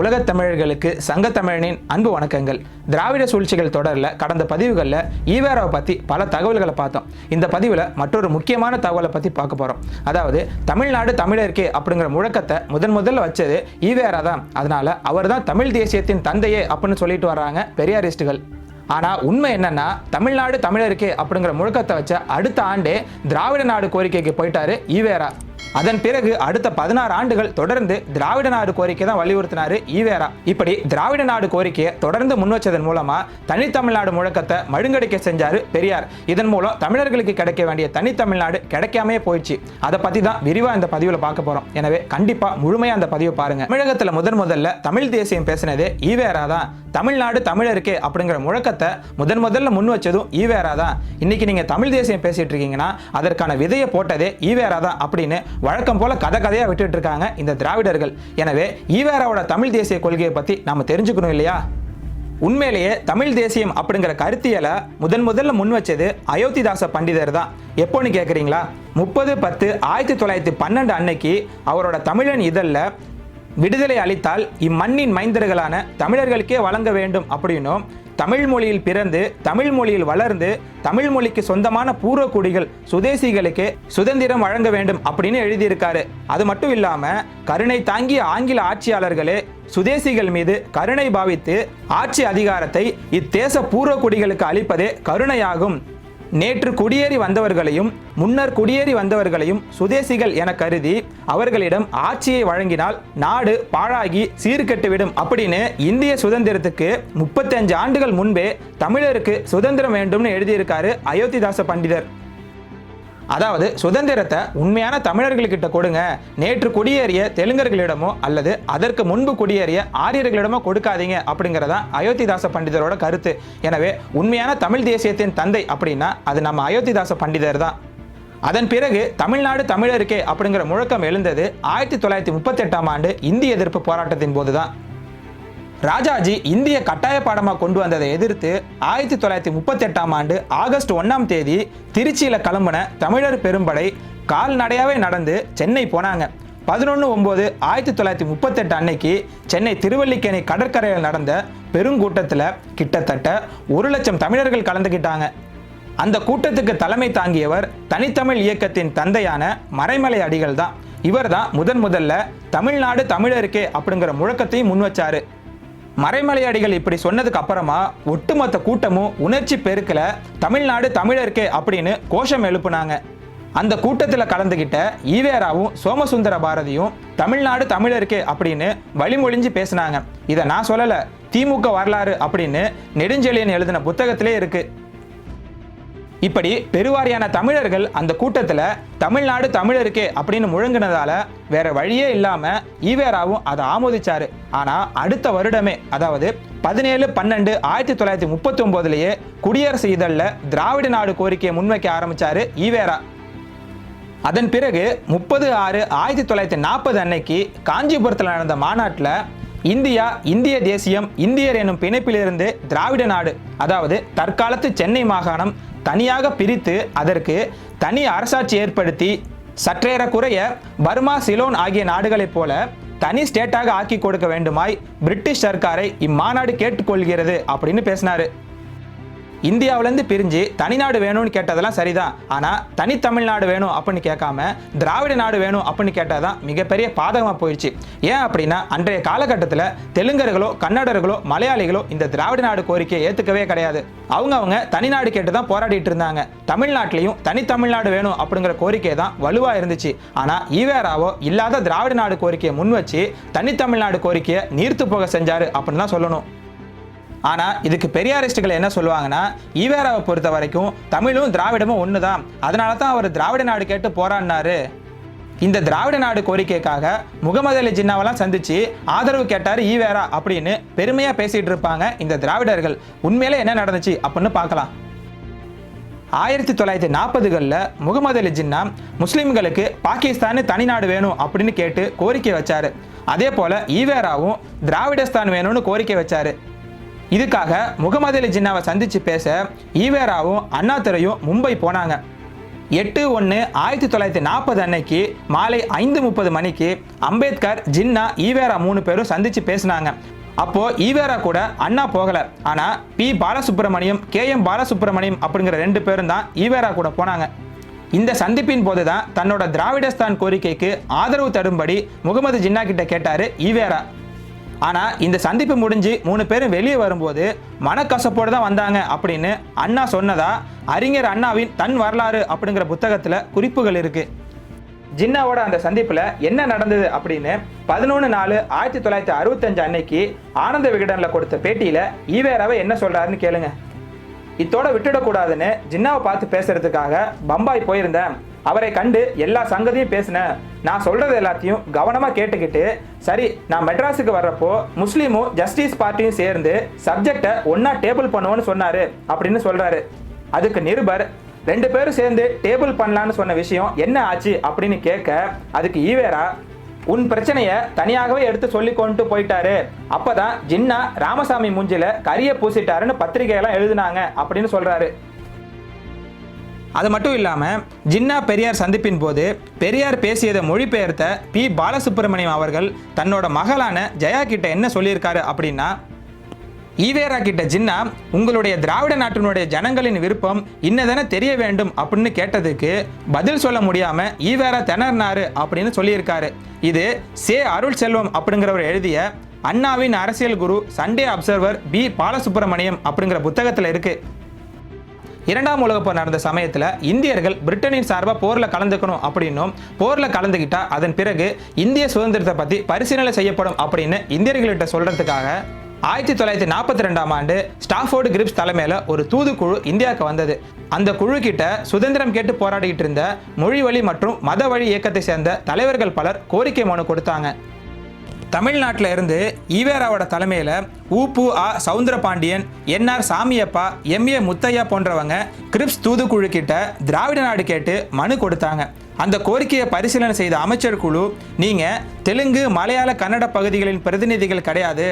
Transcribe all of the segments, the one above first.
உலகத் தமிழர்களுக்கு சங்க தமிழனின் அன்பு வணக்கங்கள். திராவிட சூழ்ச்சிகள் தொடரில் கடந்த பதிவுகளில் ஈவேராவை பற்றி பல தகவல்களை பார்த்தோம். இந்த பதிவில் மற்றொரு முக்கியமான தகவலை பற்றி பார்க்க போகிறோம் அதாவது தமிழ்நாடு தமிழருக்கே அப்படிங்கிற முழக்கத்தை முதன் முதல்ல வச்சது ஈவேரா தான். அதனால அவர் தான் தமிழ் தேசியத்தின் தந்தையே அப்படின்னு சொல்லிட்டு வர்றாங்க பெரியாரிஸ்டுகள். ஆனால் உண்மை என்னன்னா தமிழ்நாடு தமிழருக்கே அப்படிங்கிற முழக்கத்தை வச்ச அடுத்த ஆண்டே திராவிட நாடு கோரிக்கைக்கு போயிட்டாரு ஈவேரா. அதன் பிறகு அடுத்த பதினாறு ஆண்டுகள் தொடர்ந்து திராவிட நாடு கோரிக்கை தான் வலியுறுத்தினாரு ஈவேரா. இப்படி திராவிட நாடு கோரிக்கையை தொடர்ந்து முன் வச்சதன் மூலமா தனித்தமிழ்நாடு முழக்கத்தை மழுங்கடிக்க செஞ்சாரு பெரியார். இதன் மூலம் தமிழர்களுக்கு கிடைக்க வேண்டிய தனித்தமிழ்நாடு கிடைக்காமே போயிடுச்சு. அதை பத்தி தான் விரிவா இந்த பதிவுல பார்க்க போறோம். எனவே கண்டிப்பா முழுமையா அந்த பதிவை பாருங்க. தமிழகத்துல முதன் முதல்ல தமிழ் தேசியம் பேசினதே ஈவேரா தான். தமிழ்நாடு தமிழருக்கு அப்படிங்கிற முழக்கத்தை முதன் முதல்ல முன் வச்சதும் ஈவேரா தான். இன்னைக்கு நீங்க தமிழ் தேசியம் பேசிட்டு இருக்கீங்கன்னா அதற்கான விதையை போட்டதே ஈவேரா தான் அப்படின்னு வழக்கம் போல கதை கதையாக விட்டுட்டு இருக்காங்க இந்த திராவிடர்கள். எனவே ஈவேராவோட தமிழ் தேசிய கொள்கையை பத்தி நாம தெரிஞ்சுக்கணும் இல்லையா? உண்மையிலேயே தமிழ் தேசியம் அப்படிங்கிற கருத்தியலை முதன் முதல்ல முன் வச்சது அயோத்திதாச பண்டிதர் தான். எப்போன்னு கேட்குறீங்களா முப்பது பத்து ஆயிரத்தி தொள்ளாயிரத்தி பன்னெண்டு அன்னைக்கு அவரோட தமிழன் இதழில் விடுதலை அளித்தால் இம்மண்ணின் மைந்தர்களான தமிழர்களுக்கே வழங்க வேண்டும் அப்படின்னும் தமிழ் மொழியில் பிறந்து தமிழ் மொழியில் வளர்ந்து தமிழ் மொழிக்கு சொந்தமான பூர்வக்குடிகள் சுதேசிகளுக்கு சுதந்திரம் வழங்க வேண்டும் அப்படின்னு எழுதியிருக்காரு. அது மட்டும் இல்லாம கருணை தாங்கிய ஆங்கில ஆட்சியாளர்களே சுதேசிகள் மீது கருணை பாவித்து ஆட்சி அதிகாரத்தை இத்தேச பூர்வக்குடிகளுக்கு அளிப்பதே கருணையாகும். நேற்று குடியேறி வந்தவர்களையும் முன்னர் குடியேறி வந்தவர்களையும் சுதேசிகள் என கருதி அவர்களிடம் ஆட்சியை வழங்கினால் நாடு பாழாகி சீர்கெட்டுவிடும் அப்படின்னு இந்திய சுதந்திரத்துக்கு முப்பத்தஞ்சு ஆண்டுகள் முன்பே தமிழருக்கு சுதந்திரம் வேண்டும்னு எழுதியிருக்காரு அயோத்திதாச பண்டிதர். அதாவது சுதந்திரத்தை உண்மையான தமிழர்கள்கிட்ட கொடுங்க. நேற்று குடியேறிய தெலுங்கர்களிடமோ அல்லது அதற்கு முன்பு குடியேறிய ஆரியர்களிடமோ கொடுக்காதீங்க அப்படிங்கிறதா அயோத்திதாச பண்டிதரோட கருத்து. எனவே உண்மையான தமிழ் தேசியத்தின் தந்தை அப்படின்னா அது நம்ம அயோத்திதாச பண்டிதர் தான் அதன் பிறகு தமிழ்நாடு தமிழருக்கே அப்படிங்கிற முழக்கம் எழுந்தது ஆயிரத்தி தொள்ளாயிரத்தி முப்பத்தெட்டாம் ஆண்டு இந்திய எதிர்ப்பு போராட்டத்தின் போதுதான். ராஜாஜி இந்திய கட்டாய பாடமாக கொண்டு வந்ததை எதிர்த்து ஆயிரத்தி தொள்ளாயிரத்தி முப்பத்தெட்டாம் ஆண்டு ஆகஸ்ட் ஒன்றாம் தேதி திருச்சியில் கிளம்பின தமிழர் பெரும்படை கால்நடையாகவே நடந்து சென்னை போனாங்க. பதினொன்று ஒம்பது ஆயிரத்தி தொள்ளாயிரத்தி முப்பத்தெட்டு அன்னைக்கு சென்னை திருவல்லிக்கேணி கடற்கரையில் நடந்த பெருங்கூட்டத்தில் கிட்டத்தட்ட ஒரு லட்சம் தமிழர்கள் கலந்துக்கிட்டாங்க அந்த கூட்டத்துக்கு தலைமை தாங்கியவர் தனித்தமிழ் இயக்கத்தின் தந்தையான மறைமலை அடிகள் தான் இவர் தான் முதன் முதல்ல தமிழ்நாடு தமிழருக்கே அப்படிங்கிற முழக்கத்தையும் முன் வச்சாரு மறைமலையாடிகள் இப்படி சொன்னதுக்கு அப்புறமா ஒட்டுமொத்த கூட்டமும் உணர்ச்சி பெருக்கல தமிழ்நாடு தமிழருக்கே அப்படின்னு கோஷம் எழுப்புனாங்க. அந்த கூட்டத்தில் கலந்துகிட்ட ஈவேராவும் சோமசுந்தர பாரதியும் தமிழ்நாடு தமிழருக்கே அப்படின்னு வழிமொழிஞ்சு பேசினாங்க. இதை நான் சொல்லலை திமுக வரலாறு அப்படின்னு நெடுஞ்செழியன் எழுதின புத்தகத்திலே இருக்குது இப்படி பெருவாரியான தமிழர்கள் அந்த கூட்டத்தில் தமிழ்நாடு தமிழருக்கே அப்படின்னு முழங்கினதால வேற வழியே இல்லாம ஈவேராவும் அதை ஆமோதிச்சாரு. ஆனா அடுத்த வருடமே அதாவது பதினேழு பன்னெண்டு ஆயிரத்தி தொள்ளாயிரத்தி முப்பத்தி ஒன்பதுலயே குடியரசு இதழில் திராவிட நாடு கோரிக்கையை முன்வைக்க ஆரம்பிச்சாரு ஈவேரா. அதன் பிறகு முப்பது ஆறு ஆயிரத்தி தொள்ளாயிரத்தி நாற்பது அன்னைக்கு காஞ்சிபுரத்தில் நடந்த மாநாட்டில் இந்தியா இந்திய தேசியம் இந்தியர் எனும் பிணைப்பிலிருந்து திராவிட நாடு அதாவது தற்காலத்து சென்னை மாகாணம் தனியாக பிரித்து அதற்கு தனி அரசாட்சி ஏற்படுத்தி சற்றேறக்குறைய பர்மா சிலோன் ஆகிய நாடுகளைப் போல தனி ஸ்டேட்டாக ஆக்கி கொடுக்க வேண்டுமாய் பிரிட்டிஷ் சர்க்காரை இம்மாநாடு கேட்டுக்கொள்கிறது அப்படின்னு பேசினாரு. இந்தியாவிலேருந்து பிரிஞ்சு தனிநாடு வேணும்னு கேட்டதெல்லாம் சரிதான். ஆனால் தனி தமிழ்நாடு வேணும் அப்படின்னு கேட்காம திராவிட நாடு வேணும் அப்படின்னு தான் மிகப்பெரிய பாதகமாக போயிடுச்சு ஏன் அப்படின்னா அன்றைய காலகட்டத்தில் தெலுங்கர்களோ கன்னடர்களோ மலையாளிகளோ இந்த திராவிட நாடு கோரிக்கையை ஏற்றுக்கவே கிடையாது. அவங்க அவங்க தனிநாடு கேட்டு தான் போராடிட்டு இருந்தாங்க. தமிழ்நாட்டிலையும் தனி தமிழ்நாடு வேணும் அப்படிங்கிற கோரிக்கை தான் வலுவாக இருந்துச்சு. ஆனால் ஈவேராவோ இல்லாத திராவிட நாடு கோரிக்கையை முன் வச்சு தனித்தமிழ்நாடு கோரிக்கையை நீர்த்து போக செஞ்சாரு அப்படின்னு தான் சொல்லணும். ஆனால் இதுக்கு பெரியாரிஸ்டுகள் என்ன சொல்லுவாங்கன்னா ஈவேராவை பொறுத்த வரைக்கும் தமிழும் திராவிடமும் ஒன்று தான் அதனால தான் அவர் திராவிட நாடு கேட்டு போராடினாரு. இந்த திராவிட நாடு கோரிக்கைக்காக முகமது அலி ஜின்னாவெல்லாம் சந்திச்சு ஆதரவு கேட்டார் ஈவேரா அப்படின்னு பெருமையாக பேசிகிட்டு இருப்பாங்க இந்த திராவிடர்கள். உண்மையிலே என்ன நடந்துச்சு அப்படின்னு பார்க்கலாம். ஆயிரத்தி தொள்ளாயிரத்தி நாற்பதுகளில் முகமது அலி ஜின்னா முஸ்லீம்களுக்கு பாகிஸ்தான் தனிநாடு வேணும் அப்படின்னு கேட்டு கோரிக்கை வச்சாரு. அதே போல ஈவேராவும் திராவிடஸ்தான் வேணும்னு கோரிக்கை வச்சாரு. இதுக்காக முகமது அலி ஜின்னாவை சந்தித்து பேச ஈவேராவும் அண்ணாதுரையும் மும்பை போனாங்க. எட்டு ஒன்று ஆயிரத்தி தொள்ளாயிரத்தி நாற்பது அன்னைக்கு மாலை ஐந்து முப்பது மணிக்கு அம்பேத்கர் ஜின்னா ஈவேரா மூணு பேரும் சந்தித்து பேசினாங்க. அப்போ ஈவேரா கூட அண்ணா போகல. ஆனா P. Balasubramaniam K. M. Balasubramaniam அப்படிங்கிற ரெண்டு பேரும் தான் ஈவேரா கூட போனாங்க. இந்த சந்திப்பின் போது தான் தன்னோட திராவிடஸ்தான் கோரிக்கைக்கு ஆதரவு தரும்படி முகமது ஜின்னா கிட்ட கேட்டாரு ஈவேரா. ஆனால் இந்த சந்திப்பு முடிஞ்சு மூணு பேரும் வெளியே வரும்போது மனக்கசப்போடு தான் வந்தாங்க அப்படின்னு அண்ணா சொன்னதா அறிஞர் அண்ணாவின் தன் வரலாறு அப்படிங்கிற புத்தகத்தில் குறிப்புகள் இருக்கு. ஜின்னாவோட அந்த சந்திப்பில் என்ன நடந்தது அப்படின்னு பதினொன்று நாலு ஆயிரத்தி தொள்ளாயிரத்தி அறுபத்தஞ்சு அன்னைக்கு ஆனந்த விகடனில் கொடுத்த பேட்டியில் ஈவேராவை என்ன சொல்கிறாருன்னு கேளுங்க. இத்தோட விட்டுடக்கூடாதுன்னு ஜின்னாவை பார்த்து பேசுறதுக்காக பம்பாய் போயிருந்தேன். அவரை கண்டு எல்லா சங்கதியும் பேசினேன் நான் சொல்றது எல்லாத்தையும் கவனமா கேட்டுக்கிட்டு சரி நான் மெட்ராஸுக்கு வர்றப்போ முஸ்லீமும் ஜஸ்டிஸ் பார்ட்டியும் சேர்ந்து சப்ஜெக்டை ஒன்னா டேபிள் பண்ணுவோன்னு சொன்னாரு அப்படின்னு சொல்றாரு. அதுக்கு நிருபர் ரெண்டு பேரும் சேர்ந்து டேபிள் பண்ணலான்னு சொன்ன விஷயம் என்ன ஆச்சு? அப்படின்னு கேட்க அதுக்கு ஈவேரா உன் பிரச்சனைய தனியாகவே எடுத்து சொல்லி கொண்டு போயிட்டாரு. அப்பதான் ஜின்னா ராமசாமி மூஞ்சில கரிய பூசிட்டாருன்னு பத்திரிகையெல்லாம் எழுதினாங்க அப்படின்னு சொல்றாரு. அது மட்டும் இல்லாமல் ஜின்னா பெரியார் சந்திப்பின் போது பெரியார் பேசியதை மொழிபெயர்த்த பி. பாலசுப்ரமணியம் அவர்கள் தன்னோட மகளான ஜெயா கிட்ட என்ன சொல்லியிருக்காரு அப்படின்னா ஈவேரா கிட்ட ஜின்னா உங்களுடைய திராவிட நாட்டினுடைய ஜனங்களின் விருப்பம் இன்னதென தெரிய வேண்டும் அப்படின்னு கேட்டதுக்கு பதில் சொல்ல முடியாம ஈவேரா திணறினாரு அப்படின்னு சொல்லியிருக்காரு. இது சே. அருள் செல்வம் அப்படிங்கிறவர் எழுதிய அண்ணாவின் அரசியல் குரு சண்டே அப்சர்வர் பி. பாலசுப்ரமணியம் அப்படிங்கிற புத்தகத்தில் இருக்குது இரண்டாம் உலக போர் நடந்த சமயத்தில் இந்தியர்கள் பிரிட்டனின் சார்பாக போரில் கலந்துக்கணும் அப்படின்னும் போரில் கலந்துக்கிட்டா அதன் பிறகு இந்திய சுதந்திரத்தை பற்றி பரிசீலனை செய்யப்படும் அப்படின்னு இந்தியர்கள்கிட்ட சொல்கிறதுக்காக ஆயிரத்தி தொள்ளாயிரத்தி நாற்பத்தி ரெண்டாம் ஆண்டு ஸ்டாஃபோர்டு கிரிப்ஸ் தலைமையில் ஒரு தூதுக்குழு இந்தியாவுக்கு வந்தது. அந்த குழு கிட்ட சுதந்திரம் கேட்டு போராடிக்கிட்டு இருந்த மொழி வழி மற்றும் மத வழி இயக்கத்தை சேர்ந்த தலைவர்கள் பலர் கோரிக்கை மனு கொடுத்தாங்க. தமிழ்நாட்டில் இருந்து ஈவேராவோட தலைமையில் ஊப்பு ஆ Soundarapandian N R Samiyappa M A Muthiah போன்றவங்க grips தூதுக்குழு கிட்ட திராவிட நாடு கேட்டு மனு கொடுத்தாங்க. அந்த கோரிக்கையை பரிசீலனை செய்த அமைச்சர் குழு நீங்கள் தெலுங்கு மலையாள கன்னட பகுதிகளின் பிரதிநிதிகள் கிடையாது.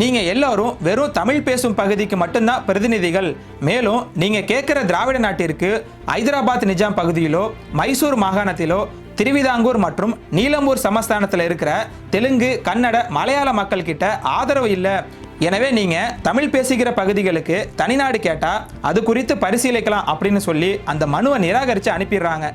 நீங்கள் எல்லாரும் வெறும் தமிழ் பேசும் பகுதிக்கு மட்டும்தான் பிரதிநிதிகள். மேலும் நீங்கள் கேட்குற திராவிட நாட்டிற்கு ஐதராபாத் நிஜாம் பகுதியிலோ மைசூர் மாகாணத்திலோ திருவிதாங்கூர் மற்றும் நீலம்பூர் சமஸ்தானத்தில் இருக்கிற தெலுங்கு கன்னட மலையாள மக்கள் கிட்ட ஆதரவு இல்லை. எனவே நீங்க தமிழ் பேசுகிற பகுதிகளுக்கு தனிநாடு கேட்டா அது குறித்து பரிசீலிக்கலாம் அப்படின்னு சொல்லி அந்த மனுவை நிராகரித்து அனுப்பிடுறாங்க.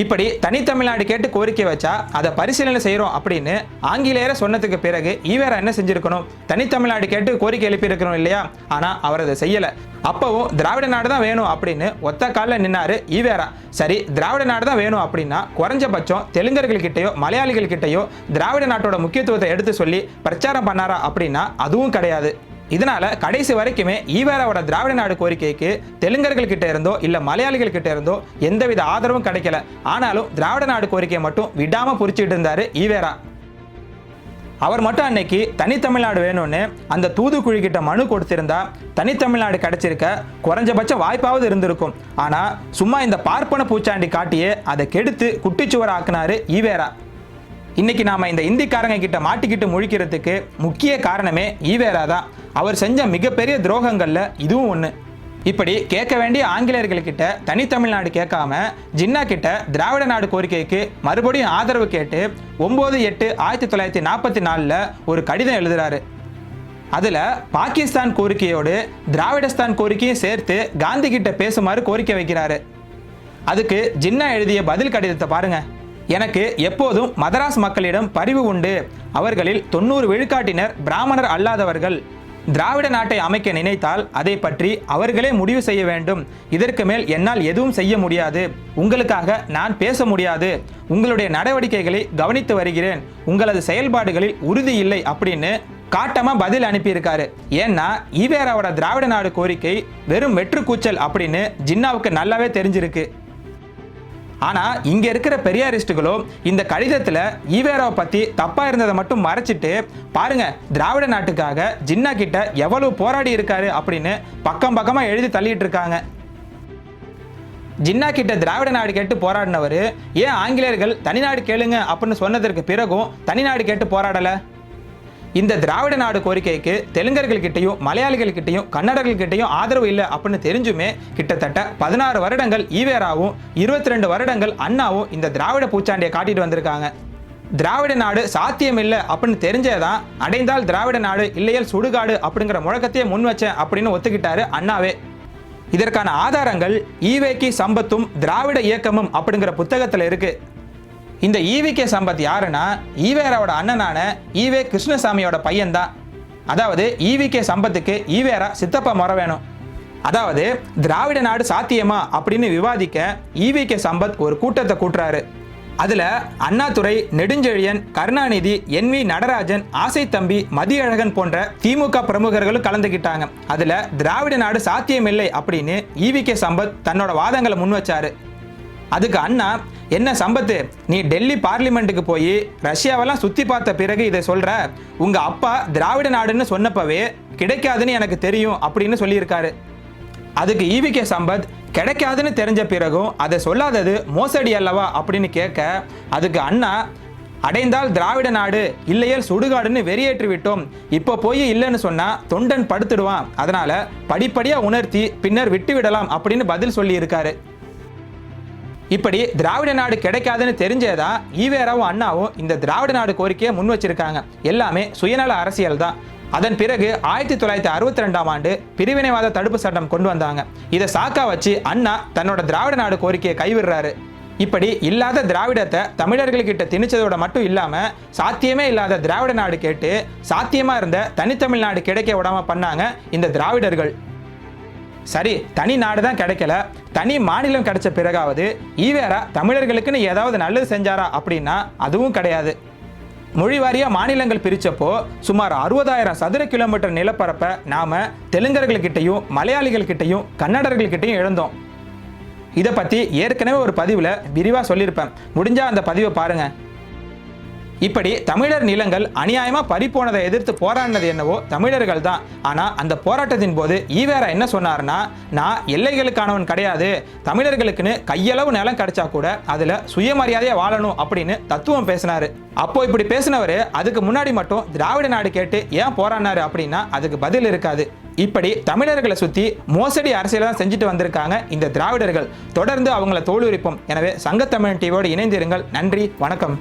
இப்படி தனித்தமிழ்நாடு கேட்டு கோரிக்கை வச்சா அதை பரிசீலனை செய்கிறோம் அப்படின்னு ஆங்கிலேயரை சொன்னதுக்கு பிறகு ஈவேரா என்ன செஞ்சிருக்கணும்? தனித்தமிழ்நாடு கேட்டு கோரிக்கை எழுப்பியிருக்கணும் இல்லையா? ஆனால் அவர் அதை செய்யலை. அப்பவும் திராவிட நாடு தான் வேணும் அப்படின்னு ஒத்த காலில் நின்னாரு ஈவேரா. சரி திராவிட நாடு தான் வேணும் அப்படின்னா குறைஞ்சபட்சம் தெலுங்கர்கள்கிட்டயோ மலையாளிகள் கிட்டயோ திராவிட நாட்டோட முக்கியத்துவத்தை எடுத்து சொல்லி பிரச்சாரம் பண்ணாரா அப்படின்னா அதுவும் கிடையாது. இதனால கடைசி வரைக்குமே ஈவேராவோட திராவிட நாடு கோரிக்கைக்கு தெலுங்கர்கள் கிட்ட இருந்தோ இல்ல மலையாளிகள் கிட்ட இருந்தோ எந்தவித ஆதரவும் கிடைக்கல. ஆனாலும் திராவிட நாடு கோரிக்கையை மட்டும் விடாம புரிச்சுட்டு இருந்தாரு ஈவேரா அவர் மட்டும் அன்னைக்கு தனித்தமிழ்நாடு வேணும்னு அந்த தூதுக்குழி கிட்ட மனு கொடுத்திருந்தா தனித்தமிழ்நாடு கிடைச்சிருக்க குறைஞ்சபட்ச வாய்ப்பாவது இருந்திருக்கும். ஆனா சும்மா இந்த பார்ப்பன பூச்சாண்டி காட்டியே அதை கெடுத்து குட்டிச்சுவர் ஆக்குனாரு ஈவேரா இன்னைக்கு நாம இந்த இந்திக்காரங்க கிட்ட மாட்டிக்கிட்டு முழிக்கிறதுக்கு முக்கிய காரணமே ஈவேரா தான். அவர் செஞ்ச மிகப்பெரிய துரோகங்களில் இதுவும் ஒன்று இப்படி கேட்க வேண்டிய ஆங்கிலேயர்கள்கிட்ட தனித்தமிழ்நாடு கேட்காம ஜின்னா கிட்ட திராவிட நாடு கோரிக்கைக்கு மறுபடியும் ஆதரவு கேட்டு ஒம்பது எட்டு ஆயிரத்தி தொள்ளாயிரத்தி நாற்பத்தி நாலில் ஒரு கடிதம் எழுதுறாரு. அதில் பாகிஸ்தான் கோரிக்கையோடு திராவிடஸ்தான் கோரிக்கையும் சேர்த்து காந்தி கிட்ட பேசுமாறு கோரிக்கை வைக்கிறாரு. அதுக்கு ஜின்னா எழுதிய பதில் கடிதத்தை பாருங்க. எனக்கு எப்போதும் மதராஸ் மக்களிடம் பரிவு உண்டு. அவர்களில் தொண்ணூறு விழுக்காட்டினர் பிராமணர் அல்லாதவர்கள். திராவிட நாட்டை அமைக்க நினைத்தால் அதை பற்றி அவர்களே முடிவு செய்ய வேண்டும். இதற்கு மேல் என்னால் எதுவும் செய்ய முடியாது. உங்களுக்காக நான் பேச முடியாது. உங்களுடைய நடவடிக்கைகளை கவனித்து வருகிறேன். உங்களது செயல்பாடுகளில் உறுதி இல்லை அப்படின்னு காட்டமாக பதில் அனுப்பியிருக்காரு. ஏன்னா ஈவேராவோட திராவிட நாடு கோரிக்கை வெறும் வெற்று கூச்சல் அப்படின்னு ஜின்னாவுக்கு நல்லாவே தெரிஞ்சிருக்கு. ஆனா இங்க இருக்கிற பெரியாரிஸ்டுகளோ இந்த கடிதத்துல ஈவேராவை பத்தி தப்பா இருந்ததை மட்டும் மறைச்சிட்டு பாருங்க திராவிட நாட்டுக்காக ஜின்னா கிட்ட எவ்வளவு போராடி இருக்காரு அப்படின்னு பக்கம் பக்கமா எழுதி தள்ளிட்டு இருக்காங்க. ஜின்னா கிட்ட திராவிட நாடு கேட்டு போராடினவர் ஏன் ஆங்கிலேயர்கள் தனிநாடு கேளுங்க அப்படின்னு சொன்னதற்கு பிறகும் தனிநாடு கேட்டு போராடலை? இந்த திராவிட நாடு கோரிக்கைக்கு தெலுங்கர்கள்கிட்டையும் மலையாளிகள்கிட்டையும் கன்னடர்கள்கிட்டையும் ஆதரவு இல்லை அப்படின்னு தெரிஞ்சுமே கிட்டத்தட்ட பதினாறு வருடங்கள் ஈவேராவும் இருபத்தி ரெண்டு வருடங்கள் அண்ணாவும் இந்த திராவிட பூச்சாண்டியை காட்டிட்டு வந்திருக்காங்க. திராவிட நாடு சாத்தியம் இல்லை அப்படின்னு தெரிஞ்சேதான் அடைந்தால் திராவிட நாடு இல்லையல் சுடுகாடு அப்படிங்கிற முழக்கத்தையே முன் வச்சேன் அப்படின்னு ஒத்துக்கிட்டாரு அண்ணாவே. இதற்கான ஆதாரங்கள் ஈவேக்கி சம்பத்தும் திராவிட இயக்கமும் அப்படிங்கிற புத்தகத்தில் இருக்குது இந்த ஈவிகே சம்பத் யாருன்னா ஈவேராவோட அண்ணனான ஈவே கிருஷ்ணசாமியோட பையன்தான். அதாவது ஈவிகே சம்பத்துக்கு ஈவேரா சித்தப்பா முறை வேணும். அதாவது திராவிட நாடு சாத்தியமா அப்படின்னு விவாதிக்க ஈவிகே சம்பத் ஒரு கூட்டத்தை கூட்டுறாரு. அதுல Annadurai Nedunchezhiyan Karunanidhi N V Natarajan Asaithambi Mathiyazhagan போன்ற திமுக பிரமுகர்களும் கலந்துக்கிட்டாங்க அதுல திராவிட நாடு சாத்தியமில்லை அப்படின்னு ஈவிகே சம்பத் தன்னோட வாதங்களை முன் வச்சாரு அதுக்கு அண்ணா என்ன சம்பத்து? நீ டெல்லி பார்லிமெண்ட்டுக்கு போய் ரஷ்யாவெல்லாம் சுற்றி பார்த்த பிறகு இதை சொல்கிற உங்கள் அப்பா திராவிட நாடுன்னு சொன்னப்பவே கிடைக்காதுன்னு எனக்கு தெரியும் அப்படின்னு சொல்லியிருக்காரு. அதுக்கு ஈவிகே சம்பத் கிடைக்காதுன்னு தெரிஞ்ச பிறகும் அதை சொல்லாதது மோசடி அல்லவா அப்படின்னு கேட்க அதுக்கு அண்ணா அடைந்தால் திராவிட நாடு இல்லையல் சுடுகாடுன்னு வெறியேற்றி விட்டோம். இப்போ போய் இல்லைன்னு சொன்னா தொண்டன் படுத்துடுவான். அதனால படிப்படியா உணர்த்தி பின்னர் விட்டு விடலாம் அப்படின்னு பதில் சொல்லி இருக்காரு இப்படி திராவிட நாடு கிடைக்காதுன்னு தெரிஞ்சேதான் ஈவேராவும் அண்ணாவும் இந்த திராவிட நாடு கோரிக்கையை முன் வச்சிருக்காங்க. எல்லாமே சுயநல அரசியல் தான். அதன் பிறகு ஆயிரத்தி தொள்ளாயிரத்தி அறுபத்தி ரெண்டாம் ஆண்டு பிரிவினைவாத தடுப்பு சட்டம் கொண்டு வந்தாங்க. இதை சாக்கா வச்சு அண்ணா தன்னோட திராவிட நாடு கோரிக்கையை கைவிடுறாரு. இப்படி இல்லாத திராவிடத்தை தமிழர்கள்கிட்ட திணிச்சதோட மட்டும் இல்லாம சாத்தியமே இல்லாத திராவிட நாடு கேட்டு சாத்தியமா இருந்த தனித்தமிழ்நாடு கிடைக்க விடாம பண்ணாங்க இந்த திராவிடர்கள். சரி தனி நாடு தான் கிடைக்கல. தனி மாநிலம் கிடைச்ச பிறகாவது ஈவேரா தமிழர்களுக்குன்னு ஏதாவது நல்லது செஞ்சாரா அப்படின்னா அதுவும் கிடையாது. மொழி வாரியா மாநிலங்கள் பிரித்தப்போ சுமார் அறுபதாயிரம் சதுர கிலோமீட்டர் நிலப்பரப்பை நாம தெலுங்கர்கள்கிட்டையும் மலையாளிகள்கிட்டையும் கன்னடர்கள்கிட்டையும் இழந்தோம் இதை பற்றி ஏற்கனவே ஒரு பதிவில் விரிவாக சொல்லியிருப்பேன். முடிஞ்சால் அந்த பதிவை பாருங்கள் இப்படி தமிழர் நிலங்கள் அநியாயமா பறிப்போனதை எதிர்த்து போராடினது என்னவோ தமிழர்கள் தான். ஆனா அந்த போராட்டத்தின் போது ஈவேரா என்ன சொன்னார்னா நான் எல்லைகளுக்கானவன் கிடையாது. தமிழர்களுக்குன்னு கையளவு நிலம் கிடைச்சா கூட அதுல சுயமரியாதையா வாழணும் அப்படின்னு தத்துவம் பேசினாரு. அப்போ இப்படி பேசினவர் அதுக்கு முன்னாடி மட்டும் திராவிட நாடு கேட்டு ஏன் போராடினாரு அப்படின்னா அதுக்கு பதில் இருக்காது. இப்படி தமிழர்களை சுத்தி மோசடி அரசியலை தான் செஞ்சுட்டு வந்திருக்காங்க இந்த திராவிடர்கள். தொடர்ந்து அவங்கள தோலுரிப்போம் எனவே சங்கத்தமிழன் டிவியோடு இணைந்திருங்கள். நன்றி வணக்கம்.